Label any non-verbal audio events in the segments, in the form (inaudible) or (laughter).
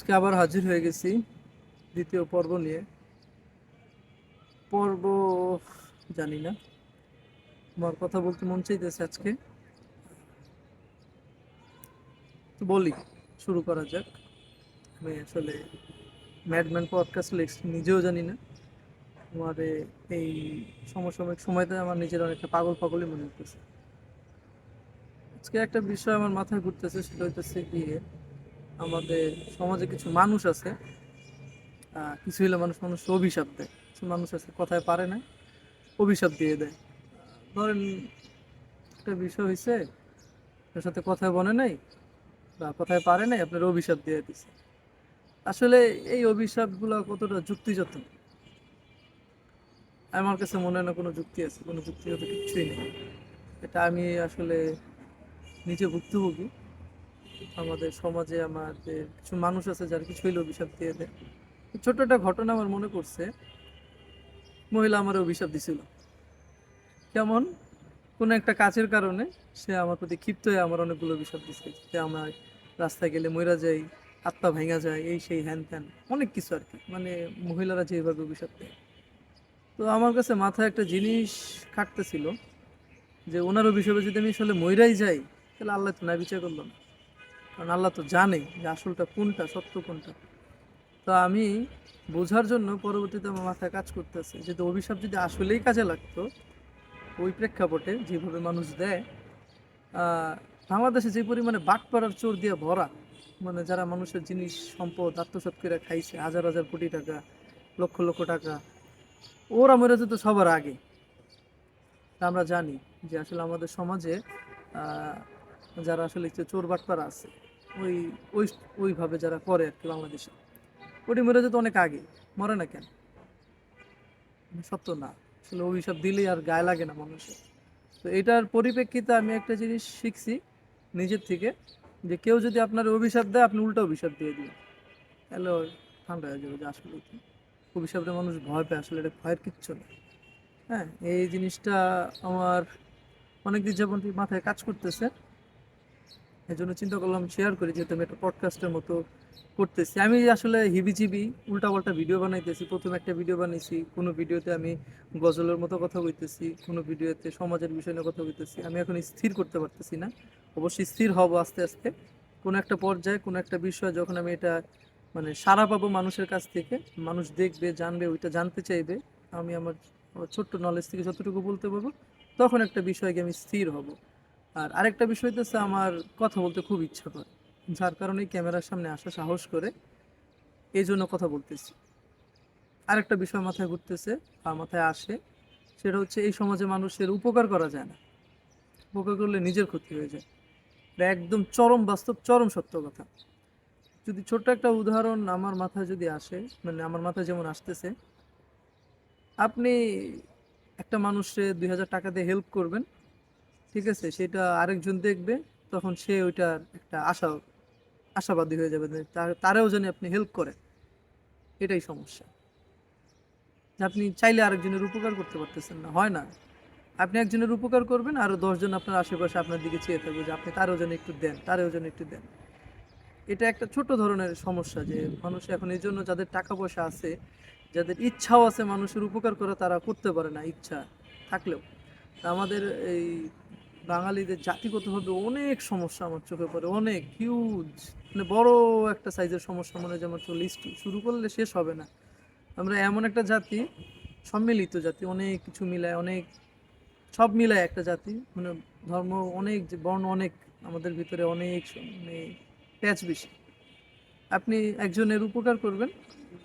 আজকে আবার হাজির হয়ে গেছি দ্বিতীয় পর্ব নিয়ে। পর্ব জানি না। আমার কথা বলতে মন চাইতেছে আজকে। তো বলি, শুরু করা যাক। আমি আসলে ম্যাডম্যান পডকাস্ট নিজেও জানি না। আমার এই সমসাময়িক সময়তে আমার নিজের অনেকটা পাগল পাগলই মনে হতেছে আজকে একটা বিষয় আমার মাথায় ঘুরতেছে, সেটা হইতেছে গিয়ে আমাদের সমাজে কিছু মানুষ আছে কিছু হইলে মানুষ মানুষ অভিশাপ দেয়। কিছু মানুষ আছে কথায় পারে না, অভিশাপ দিয়ে দেয়। ধরেন একটা বিষয় হয়েছে তার সাথে কথায় বনে নাই বা কথায় পারে নাই, আপনার অভিশাপ দিয়ে দিছে। আসলে এই অভিশাপগুলো কতটা যুক্তিযুক্ত? আমার কাছে মনে হয় না কোনো যুক্তি আছে, কোনো যুক্তিগত কিছুই নেই। এটা আমি আসলে নিজে ভুক্তভোগী। আমাদের সমাজে আমাদের কিছু মানুষ আছে যার কিছু হইলে অভিশাপ দিয়ে দেয়। ছোট্ট একটা ঘটনা আমার মনে করছে মহিলা আমার অভিশাপ দিছিল। কেমন? কোনো একটা কাজের কারণে সে আমার প্রতি ক্ষিপ্ত হয়ে আমার অনেকগুলো অভিশাপ দিচ্ছে যে আমার রাস্তায় গেলে মইরা যাই, আত্মা ভেঙা যায়, এই সেই হ্যান ত্যান, অনেক কিছু আর কি মানে মহিলারা যেভাবে অভিশাপ দেয়। তো আমার কাছে মাথায় একটা জিনিস খাটতেছিল যে ওনার অভিশাপে যদি আমি আসলে মইরাই যাই, তাহলে আল্লাহ তো না বিচার করল না। কারণ আল্লাহ তো জানে যে আসলটা কোনটা, সত্য কোনটা। তো আমি বোঝার জন্য পরবর্তীতে আমার মাথায় কাজ করতেছে, যে তো অভিশাপ যদি আসলেই কাজে লাগতো, ওই প্রেক্ষাপটে যেভাবে মানুষ দেয় বাংলাদেশে যে পরিমাণে বাটপাড়ার চোর দিয়ে ভরা মানে যারা মানুষের জিনিস, সম্পদ, আত্মসাৎ করে খাইছে, হাজার হাজার কোটি টাকা, লক্ষ লক্ষ টাকা, ওরা মরে যেত সবার আগে। আমরা জানি যে আসলে আমাদের সমাজে যারা আসলে যে চোর বাটপাড়া আছে, ওই ওই, ওইভাবে যারা করে আর কি বাংলাদেশে। ওটি মরে যেত অনেক আগে। মরে না কেন? সত্য না। আসলে অভিশাপ দিলেই আর গায়ে লাগে না মানুষের। তো এটার পরিপ্রেক্ষিতে আমি একটা জিনিস শিখছি নিজের থেকে, যে কেউ যদি আপনার অভিশাপ দেয়, আপনি উল্টো অভিশাপ দিয়ে দিন তাহলে ঠান্ডা হয়ে যাবে যে আসলে কি। অভিশাপে মানুষ ভয় পায়, আসলে এটা ভয়ের কিচ্ছু না। হ্যাঁ এই জিনিসটা আমার অনেক দিন যেমন মাথায় কাজ করতেছে। এই জন্য চিন্তা করলাম শেয়ার করি যেহেতু আমি একটা পডকাস্টের মতো করতেছি। আমি আসলে হিবিজিবি, উল্টাপাল্টা ভিডিও বানাইতেছি। প্রথমে একটা ভিডিও বানিয়েছি, কোনো ভিডিওতে আমি গজলের মতো কথা বলতেছি কোনো ভিডিওতে সমাজের বিষয় নিয়ে কথা বলতেছি আমি এখন স্থির করতে পারতেছি না। অবশ্যই স্থির হব আস্তে আস্তে। কোনো একটা পর্যায়ে, কোনো একটা বিষয় যখন আমি এটা মানে সারা পাবো মানুষের কাছ থেকে, মানুষ দেখবে, জানবে, ওইটা জানতে চাইবে, আমি আমার ছোট্ট নলেজ থেকে যতটুকু বলতে পারব, তখন একটা বিষয়কে আমি স্থির হব। আর আরেকটা বিষয় হচ্ছে আমার কথা বলতে খুব ইচ্ছা করে, যার কারণে ক্যামেরার সামনে আসা সাহস করে এই জন্য কথা বলতেছি। আরেকটা বিষয় মাথায় ঘুরতেছে বা মাথায় আসে, সেটা হচ্ছে এই সমাজে মানুষের উপকার করা যায় না। উপকার করলে নিজের ক্ষতি হয়ে যায়। এটা একদম চরম বাস্তব, চরম সত্য কথা। যদি ছোট্ট একটা উদাহরণ আমার মাথায় যদি আসে মানে আমার মাথায় যেমন আসতেছে, আপনি একটা মানুষে দুই হাজার টাকা দিয়ে হেল্প করবেন ঠিক আছে, সেটা আরেকজন দেখবে, তখন সে ওইটার একটা আশা, আশাবাদী হয়ে যাবে তারেও যেন আপনি হেল্প করেন। এটাই সমস্যা। আপনি চাইলে আরেকজনের উপকার করতে পারতেছেন না, হয় না। আপনি একজনের উপকার করবেন আরও দশজন আপনার আশেপাশে আপনার দিকে চেয়ে থাকবে যে আপনি তারও যেন একটু দেন, তারও যেন একটু দেন। এটা একটা ছোট ধরনের সমস্যা যে মানুষ এখন এই জন্য যাদের টাকা পয়সা আছে, যাদের ইচ্ছাও আছে মানুষের উপকার করা, তারা করতে পারে না ইচ্ছা থাকলেও। আমাদের এই বাঙালিদের জাতিগতভাবে অনেক সমস্যা আমার চোখে পড়ে, অনেক হিউজ মানে বড় একটা সাইজের সমস্যা মনে হয় আমার লিস্ট শুরু করলে শেষ হবে না। আমরা এমন একটা জাতি, সম্মিলিত জাতি, অনেক কিছু মিলায়, অনেক, সব মিলায় একটা জাতি মানে ধর্ম অনেক, বর্ণ অনেক, আমাদের ভিতরে অনেক মানে প্যাচ বেশি। আপনি একজনের উপকার করবেন,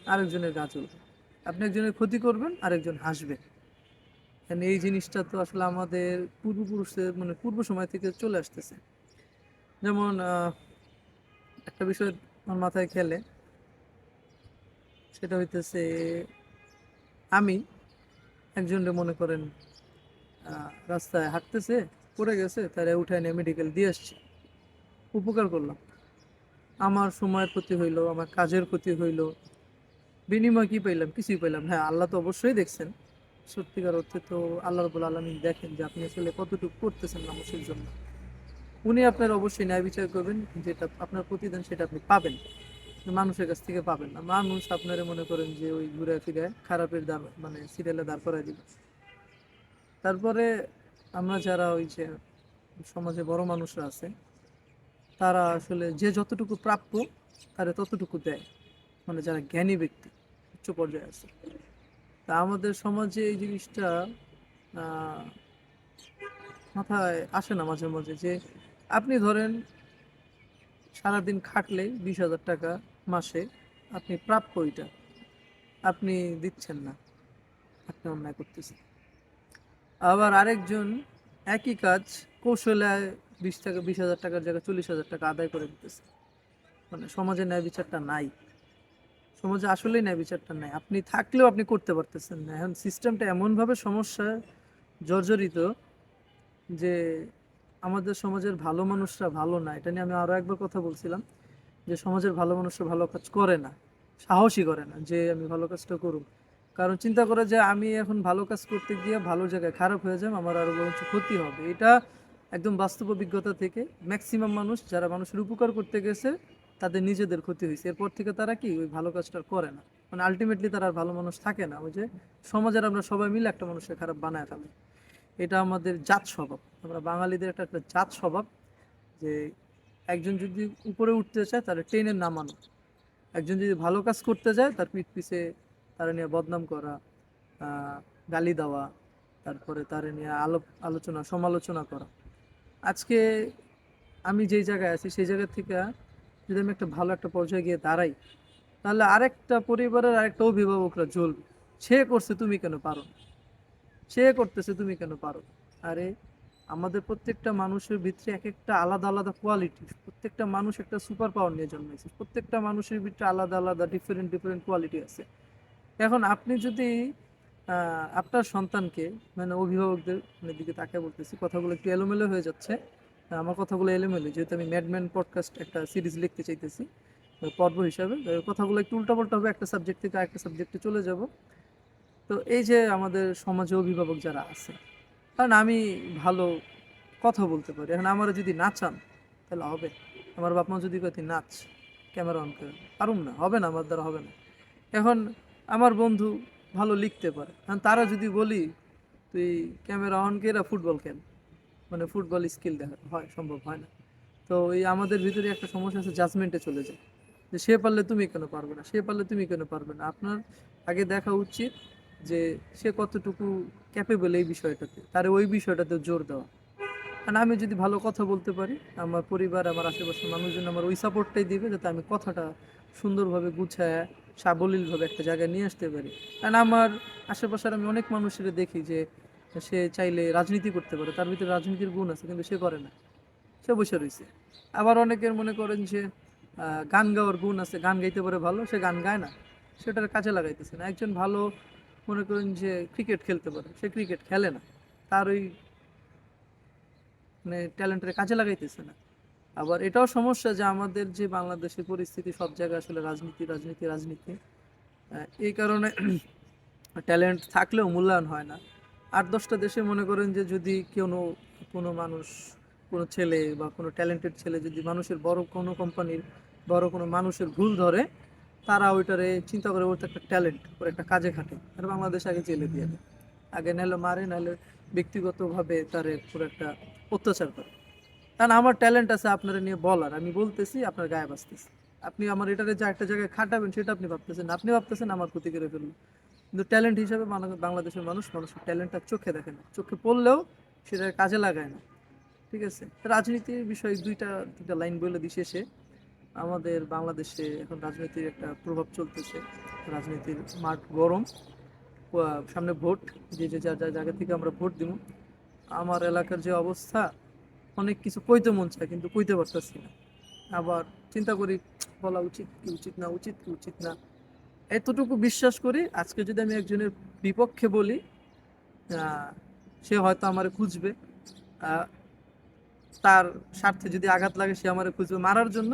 আরেকজনের গা চলবে আপনি একজনের ক্ষতি করবেন, আরেকজন হাসবে And এই জিনিসটা তো আসলে আমাদের পূর্বপুরুষদের মানে পূর্ব সময় থেকে চলে আসতেছে। যেমন একটা বিষয় আমার মাথায় খেলে, সেটা হইতেছে, আমি একজনকে মনে করেন রাস্তায় হাঁটতেছে, পড়ে গেছে, তারা উঠায় নিয়ে মেডিকেল দিয়ে আসছি। উপকার করলাম। আমার সময়ের ক্ষতি হইল, আমার কাজের ক্ষতি হইল, বিনিময় কি পাইলাম, কিছুই পাইলাম হ্যাঁ আল্লাহ তো অবশ্যই দেখছেন। সত্যিকার অর্থে তো আল্লাহ রবুল আলমিন দেখেন যে আপনি আসলে কতটুকু করতেছেন মানুষের জন্য। উনি আপনার অবশ্যই ন্যায় বিচার করবেন, যেটা আপনার প্রতিদান সেটা আপনি পাবেন। মানুষের কাছ থেকে পাবেন না। মানুষ আপনারা মনে করেন যে ওই ঘুরে ফিরে খারাপের দাম মানে সিরিয়ালে দাঁড় করাই দিবে। তারপরে আমরা যারা ওই যে সমাজে বড় মানুষরা আছে, তারা আসলে যে যতটুকু প্রাপ্য, তারা ততটুকু দেয়। মানে যারা জ্ঞানী ব্যক্তি, উচ্চ পর্যায়ে আছে। তা আমাদের সমাজে এই জিনিসটা মাথায় আসে না মাঝে মাঝে যে আপনি ধরেন সারাদিন খাটলে বিশ হাজার টাকা মাসে আপনি প্রাপ্য ওইটা আপনি দিচ্ছেন না, আপনি অন্যায় করতেছেন। আবার আরেকজন একই কাজ কৌশলে বিশ টাকা, বিশ হাজার টাকার জায়গায় চল্লিশ হাজার টাকা আদায় করে দিতেছে। মানে সমাজে ন্যায় বিচারটা নাই। সমাজে আসলেই ন্যায় বিচারটা নাই। আপনি থাকলেও আপনি করতে পারতেছেন না। এখন সিস্টেমটা এমনভাবে সমস্যা জর্জরিত যে আমাদের সমাজের ভালো মানুষরা ভালো না। এটা নিয়ে আমি আরও একবার কথা বলছিলাম যে সমাজের ভালো মানুষরা ভালো কাজ করে না সাহসী করে না যে আমি ভালো কাজটা করুক। কারণ চিন্তা করে যে আমি এখন ভালো কাজ করতে গিয়ে ভালো জায়গায় খারাপ হয়ে যাবে, আমার আরও বরঞ্চ ক্ষতি হবে। এটা একদম বাস্তব অভিজ্ঞতা থেকে ম্যাক্সিমাম মানুষ যারা মানুষের উপকার করতে গেছে তাদের নিজেদের ক্ষতি হয়েছে। এরপর থেকে তারা কি ওই ভালো কাজটা করে না? মানে আলটিমেটলি তারা আর ভালো মানুষ থাকে না। ওই যে সমাজের আমরা সবাই মিলে একটা মানুষকে খারাপ বানায় ফেলে। এটা আমাদের জাত স্বভাব। আমরা বাঙালিদের একটা একটা জাত স্বভাব যে একজন যদি উপরে উঠতে চায় তার ট্রেনে নামানো একজন যদি ভালো কাজ করতে যায় তার পিঠ পিছে তারা নিয়ে বদনাম করা গালি দেওয়া, তারপরে তারা নিয়ে আলো, আলোচনা, সমালোচনা করা। আজকে আমি যেই জায়গায় আছি সেই জায়গা থেকে যদি আমি একটা ভালো একটা পর্যায়ে গিয়ে দাঁড়াই, তাহলে আরেকটা পরিবারের আরেকটা অভিভাবকরা জ্বলবে। সে করছে, তুমি কেন পারো সে করতেছে, তুমি কেন পারো আরে, আমাদের প্রত্যেকটা মানুষের ভিতরে এক একটা আলাদা আলাদা কোয়ালিটি প্রত্যেকটা মানুষ একটা সুপার পাওয়ার নিয়ে জন্মেছে প্রত্যেকটা মানুষের ভিতরে আলাদা আলাদা ডিফারেন্ট ডিফারেন্ট কোয়ালিটি আছে। এখন আপনি যদি আপনার সন্তানকে মানে অভিভাবকদের মানে দিকে তাকে বলতেছি, কথাগুলো একটু এলোমেলো হয়ে যাচ্ছে আমার কথাগুলো এলোমেলো, যেহেতু আমি ম্যাডম্যান পডকাস্ট একটা সিরিজ লিখতে চাইতেছি পর্ব হিসাবে কথাগুলো একটু উল্টাপাল্টা হবে, একটা সাবজেক্ট থেকে আরেকটা সাবজেক্টে চলে যাব। তো এই যে আমাদের সমাজে অভিভাবক যারা আছে, কারণ আমি ভালো কথা বলতে পারি, এখন আমার যদি নাচান তাহলে হবে। আমার বাপ মা যদি কয় নাচ ক্যামেরা অন করে। পারুম না, হবে না, আমার দ্বারা হবে না। এখন আমার বন্ধু ভালো লিখতে পারে এখন তারা যদি বলি, তুই ক্যামেরা অন করে ফুটবল খেল। মানে ফুটবল স্কিল দেখা হয়, সম্ভব হয় না। তো এই আমাদের ভিতরে একটা সমস্যা আছে জাজমেন্টে চলে যায়। যে সে পারলে তুমি কেন পারবে না? সে পারলে তুমি কেন পারবে না? আপনার আগে দেখা উচিত যে সে কতটুকু ক্যাপেবল এই বিষয়টাতে, তার ওই বিষয়টাতে জোর দেওয়া। কারণ আমি যদি ভালো কথা বলতে পারি, আমার পরিবার, আমার আশেপাশের মানুষজন আমার ওই সাপোর্টটাই দিবে যাতে আমি কথাটা সুন্দরভাবে গুছায়, সাবলীলভাবে একটা জায়গায় নিয়ে আসতে পারি। কারণ আমার আশেপাশের আমি অনেক মানুষের দেখি যে সে চাইলে রাজনীতি করতে পারে, তার ভিতরে রাজনীতির গুণ আছে, কিন্তু সে করে না। সে বসে রয়েছে। আবার অনেকের মনে করেন যে গান গাওয়ার গুণ আছে, গান গাইতে পারে ভালো, সে গান গায় না। সেটার কাজে লাগাইতেছে না। একজন ভালো মনে করেন যে ক্রিকেট খেলতে পারে, সে ক্রিকেট খেলে না। তার ওই মানে ট্যালেন্টের কাজে লাগাইতেছে না। আবার এটাও সমস্যা যে, আমাদের যে বাংলাদেশের পরিস্থিতি সব জায়গায় আসলে রাজনীতি রাজনীতি রাজনীতি। এই কারণে (clears throat) ট্যালেন্ট থাকলেও মূল্যায়ন হয় না। আট দশটা দেশে মনে করেন যে যদি কোনো কোনো মানুষ, কোনো ছেলে বা কোনো ট্যালেন্টেড ছেলে যদি মানুষের বড় কোনো কোম্পানির বড় কোনো মানুষের ভুল ধরে, তারা ওইটারে চিন্তা করে ওর একটা ট্যালেন্ট ওর একটা কাজে খাটে। আর বাংলাদেশ আগে জেলে দিয়ে দেয়। আগে নাহলে মারে নাহলে ব্যক্তিগতভাবে তার পুরো একটা অত্যাচার করে। কারণ আমার ট্যালেন্ট আছে আপনারা নিয়ে বলার, আমি বলতেছি, আপনার গায়ে বাঁচতেছি আপনি আমার এটারে যা একটা জায়গায় খাটাবেন, সেটা আপনি ভাবতেছেন আপনি ভাবতেছেন আমার ক্ষতি করে ফেলব। কিন্তু ট্যালেন্ট হিসাবে বাংলাদেশের মানুষ মানুষের ট্যালেন্টটা চোখে দেখে না। চোখে পড়লেও সেটা কাজে লাগায় না। ঠিক আছে? রাজনীতির বিষয়ে দুইটা দুইটা লাইন বলে দিই শেষে। আমাদের বাংলাদেশে এখন রাজনীতির একটা প্রভাব চলতেছে। রাজনীতির মাঠ গরম। সামনে ভোট। যে যে যা যা জায়গা থেকে আমরা ভোট দিব। আমার এলাকার যে অবস্থা, অনেক কিছু কইতে মন চায়, কিন্তু কইতে পারতেছি না। আবার চিন্তা করি, বলা উচিত কি উচিত না, উচিত কি উচিত না। এতটুকু বিশ্বাস করি, আজকে যদি আমি একজনের বিপক্ষে বলি সে হয়তো আমারে খুঁজবে। তার স্বার্থে যদি আঘাত লাগে, সে আমারে খুঁজবে মারার জন্য।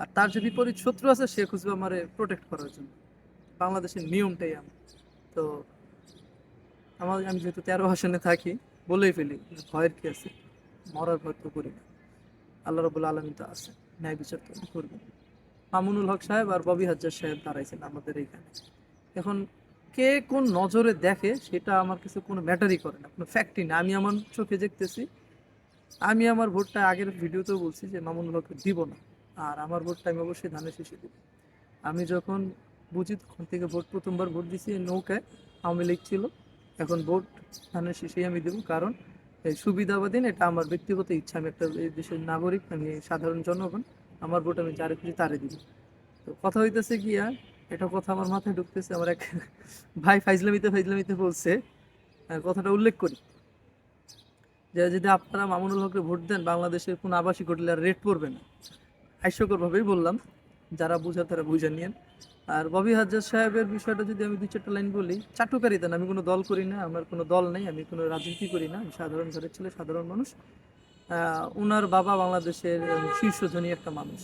আর তার যে বিপরীত শত্রু আছে, সে খুঁজবে আমারে প্রোটেক্ট করার জন্য। বাংলাদেশের নিয়মটাই আমার তো, আমার, আমি যেহেতু তেরো আসনে থাকি, বলেই ফেলি ভয়ের কি আছে? মরার ভয় তো করি না। আল্লাহ রবুল্লা আলমী তো আছে, ন্যায় বিচার তো করবেন। মামুনুল হক সাহেব আর ববি হাজ্জার সাহেব দাঁড়াইছেন আমাদের এইখানে। এখন কে কোন নজরে দেখে সেটা আমার কাছে কোনো ম্যাটারই করে না কোনো ফ্যাক্টই না। আমি আমার চোখে দেখতেছি আমি আমার ভোটটা আগের ভিডিওতেও বলছি যে মামুনুল হককে দিব না আর আমার ভোটটা আমি অবশ্যই ধানের শেষে দিব। আমি যখন বুঝি তখন থেকে ভোট প্রথমবার ভোট দিছি নৌকায় আওয়ামী লীগ ছিল এখন ভোট ধানের শেষেই আমি দেবো। কারণ এই সুবিধাবাদী না, এটা আমার ব্যক্তিগত ইচ্ছা। আমি একটা এই দেশের নাগরিক আমি সাধারণ জনগণ। আমার ভোট আমি যারে খুশি তারে দিব। তো কথা হইতেছে আর এটা কথা আমার মাথায় ঢুকতেছে, আমার এক ভাই ফাইজলামিতে ফাইজলামিতে বলছে কথাটা উল্লেখ করি। যে যদি আপনারা মামুনুল হককে ভোট দেন, বাংলাদেশের কোনো আবাসিক হোটেলে আর রেট পড়বে না। হাস্যকরভাবেই বললাম, যারা বুঝা তারা বুঝে নিয়েন। আর ববি হাজার সাহেবের বিষয়টা যদি আমি দুই চারটা লাইন বলি, চাটুকারিতা না, আমি কোনো দল করি না, আমার কোনো দল নেই, আমি কোনো রাজনীতি করি না, আমি সাধারণ ঘরের ছেলে, সাধারণ মানুষ। ওনার বাবা বাংলাদেশের শীর্ষধনী একটা মানুষ।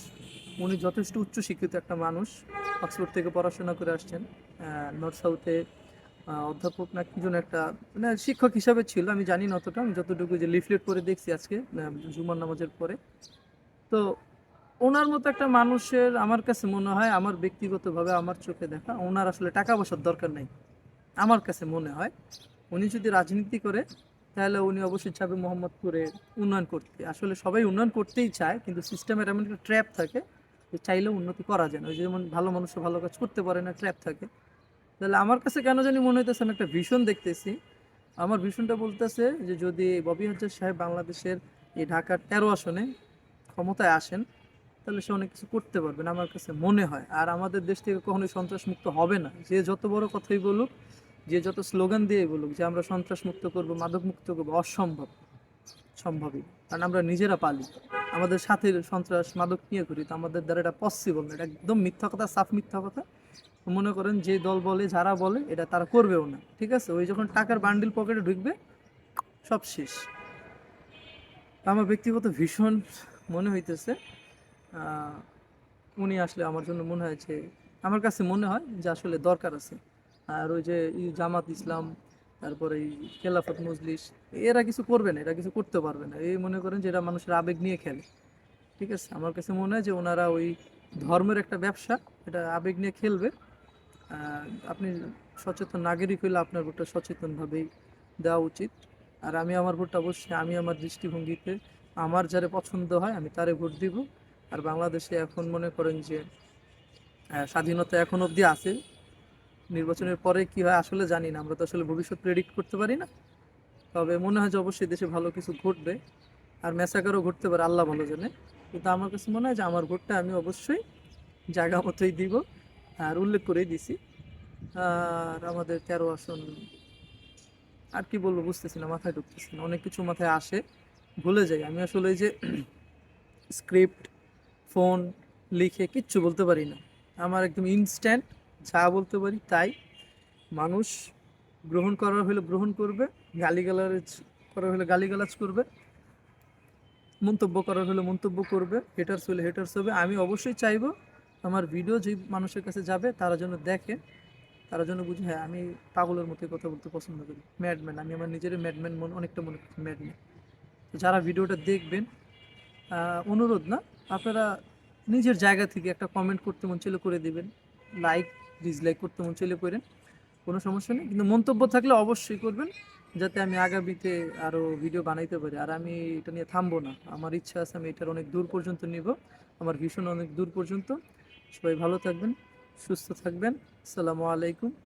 উনি যথেষ্ট উচ্চ শিক্ষিত একটা মানুষ। অক্সফোর্ড থেকে পড়াশোনা করে আসছেন। নর্থ সাউথে অধ্যাপক না, কি একটা মানে শিক্ষক হিসাবে ছিল। আমি জানি না অতটা। আমি যতটুকু যে লিফলেট পরে দেখছি আজকে জুমার নামাজের পরে। তো ওনার মতো একটা মানুষের আমার কাছে মনে হয়, আমার ব্যক্তিগতভাবে আমার চোখে দেখা, ওনার আসলে টাকা পয়সার দরকার নেই। আমার কাছে মনে হয়, উনি যদি রাজনীতি করে তাহলে উনি অবশ্যই চাবে মোহাম্মদপুরে উন্নয়ন করতে আসলে সবাই উন্নয়ন করতেই চায়, কিন্তু সিস্টেমের এমন একটা ট্র্যাপ থাকে যে চাইলেও উন্নতি করা যায় না। ওই যেমন ভালো মানুষ ভালো কাজ করতে পারে না ট্র্যাপ থাকে। তাহলে আমার কাছে কেন জানি মনে হইতেছে আমি একটা ভীষণ দেখতেছি। আমার ভীষণটা বলতেছে যে যদি ববি হাজার সাহেব বাংলাদেশের এই ঢাকার তেরো আসনে ক্ষমতায় আসেন, তাহলে সে অনেক কিছু করতে পারবেন, আমার কাছে মনে হয়। আর আমাদের দেশ থেকে কখনোই সন্ত্রাস মুক্ত হবে না। যে যত বড় কথাই বলুক যে যত স্লোগান দিয়ে বলুক যে আমরা সন্ত্রাস মুক্ত করব, মাদক মুক্ত করব, অসম্ভব, সম্ভবই। কারণ আমরা নিজেরা পালি। আমাদের সাথে সন্ত্রাস, মাদক নিয়ে করি তো আমাদের দ্বারা এটা পসিবল না। এটা একদম মিথ্যা কথা, সাফ মিথ্যা কথা। মনে করেন যে দল বলে, যারা বলে, এটা তারা করবেও না। ঠিক আছে? ওই যখন টাকার বান্ডিল পকেটে ঢুকবে, সব শেষ। আমার ব্যক্তিগত ভীষণ মনে হইতেছে উনি আসলে আমার জন্য মনে হয় যে, আমার কাছে মনে হয় যে আসলে দরকার আছে। আর ওই যে জামাত ইসলাম, তারপরে এই খেলাফত মজলিস, এরা কিছু করবে না, এরা কিছু করতে পারবে না। এই মনে করেন যে এরা মানুষের আবেগ নিয়ে খেলে। ঠিক আছে? আমার কাছে মনে হয় যে ওনারা ওই ধর্মের একটা ব্যবসা, এটা আবেগ নিয়ে খেলবে। আপনি সচেতন নাগরিক হইলে আপনার ভোটটা সচেতনভাবেই দেওয়া উচিত। আর আমি আমার ভোটটা অবশ্যই, আমি আমার দৃষ্টিভঙ্গিতে, আমার যারে পছন্দ হয়, আমি তারে ভোট দিব। আর বাংলাদেশে এখন মনে করেন যে স্বাধীনতা এখন অবধি আছে। নির্বাচনের পরে কি হয় আসলে জানি না, আমরা তো আসলে ভবিষ্যৎ প্রেডিক্ট করতে পারি না। তবে মনে হয় যে অবশ্যই দেশে ভালো কিছু ঘটবে, আর মেসাকারও ঘটতে পারে, আল্লাহ ভালো জানে। কিন্তু আমার কাছে মনে হয় যে আমার ভোটটা আমি অবশ্যই জায়গা মতোই দিব, আর উল্লেখ করেই দিছি। আর আমাদের তেরো আসন, আর কি বলব বুঝতেছি না, মাথায় ঢুকতেছি না, অনেক কিছু মাথায় আসে, ভুলে যাই। আমি আসলে যে স্ক্রিপ্ট ফোন লিখে কিচ্ছু বলতে পারি না। আমার একদম ইনস্ট্যান্ট যা বলতে পারি তাই। মানুষ গ্রহণ করার হলে গ্রহণ করবে, গালিগালাজ করার হলে গালিগালাজ করবে, মন্তব্য করার হলে মন্তব্য করবে হেটার্স হলে হেটার্স হবে। আমি অবশ্যই চাইব আমার ভিডিও যে মানুষের কাছে যাবে, তারা যেন দেখে, তারা যেন বুঝে হ্যাঁ আমি পাগলের মতো কথা বলতে পছন্দ করি ম্যাডম্যান আমি আমার নিজের ম্যাডম্যান মন, অনেকটা মনে করি ম্যাডম্যান যারা ভিডিওটা দেখবেন অনুরোধ না, আপনারা নিজের জায়গা থেকে একটা কমেন্ট করতে মন ছিল করে দিবেন। লাইক ডিসলাইক করতে মন চাইলে করেন, কোনো সমস্যা নেই। কিন্তু মন্তব্য থাকলে অবশ্যই করবেন, যাতে আমি আগামীতে আরও ভিডিও বানাইতে পারি। আর আমি এটা নিয়ে থামবো না। আমার ইচ্ছা আছে আমি এটার অনেক দূর পর্যন্ত নিব। আমার ভীষণ অনেক দূর পর্যন্ত। সবাই ভালো থাকবেন, সুস্থ থাকবেন। আসসালামু আলাইকুম।